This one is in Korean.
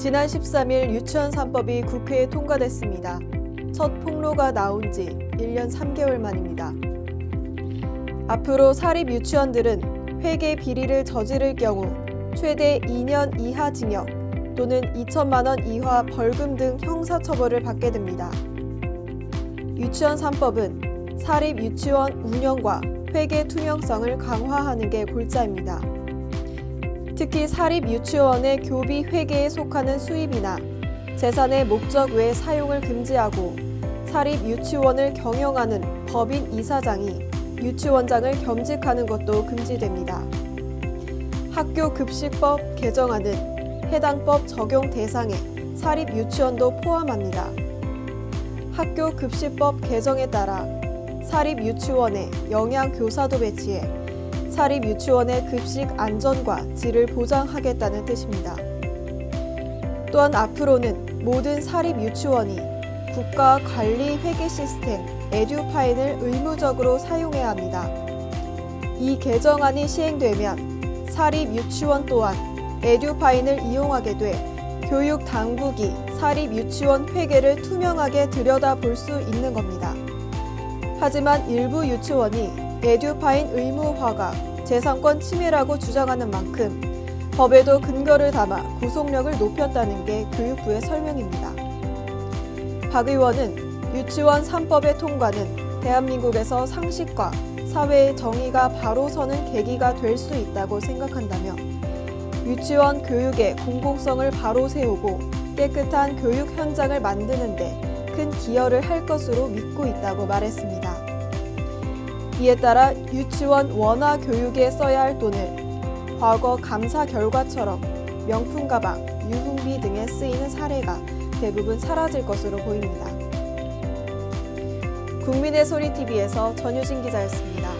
지난 13일 유치원 3법이 국회에 통과됐습니다. 첫 폭로가 나온 지 1년 3개월 만입니다. 앞으로 사립 유치원들은 회계 비리를 저지를 경우 최대 2년 이하 징역 또는 2천만 원 이하 벌금 등 형사 처벌을 받게 됩니다. 유치원 3법은 사립 유치원 운영과 회계 투명성을 강화하는 게 골자입니다. 특히 사립 유치원의 교비 회계에 속하는 수입이나 재산의 목적 외 사용을 금지하고 사립 유치원을 경영하는 법인 이사장이 유치원장을 겸직하는 것도 금지됩니다. 학교 급식법 개정안은 해당 법 적용 대상에 사립 유치원도 포함합니다. 학교 급식법 개정에 따라 사립 유치원에 영양 교사도 배치해 사립 유치원의 급식 안전과 질을 보장하겠다는 뜻입니다. 또한 앞으로는 모든 사립 유치원이 국가 관리 회계 시스템 에듀파인을 의무적으로 사용해야 합니다. 이 개정안이 시행되면 사립 유치원 또한 에듀파인을 이용하게 돼 교육 당국이 사립 유치원 회계를 투명하게 들여다볼 수 있는 겁니다. 하지만 일부 유치원이 에듀파인 의무화가 재산권 침해라고 주장하는 만큼 법에도 근거를 담아 구속력을 높였다는 게 교육부의 설명입니다. 박 의원은 유치원 3법의 통과는 대한민국에서 상식과 사회의 정의가 바로 서는 계기가 될 수 있다고 생각한다며 유치원 교육의 공공성을 바로 세우고 깨끗한 교육 현장을 만드는데 큰 기여를 할 것으로 믿고 있다고 말했습니다. 이에 따라 유치원 원화 교육에 써야 할 돈을 과거 감사 결과처럼 명품 가방, 유흥비 등에 쓰이는 사례가 대부분 사라질 것으로 보입니다. 국민의 소리 TV에서 전유진 기자였습니다.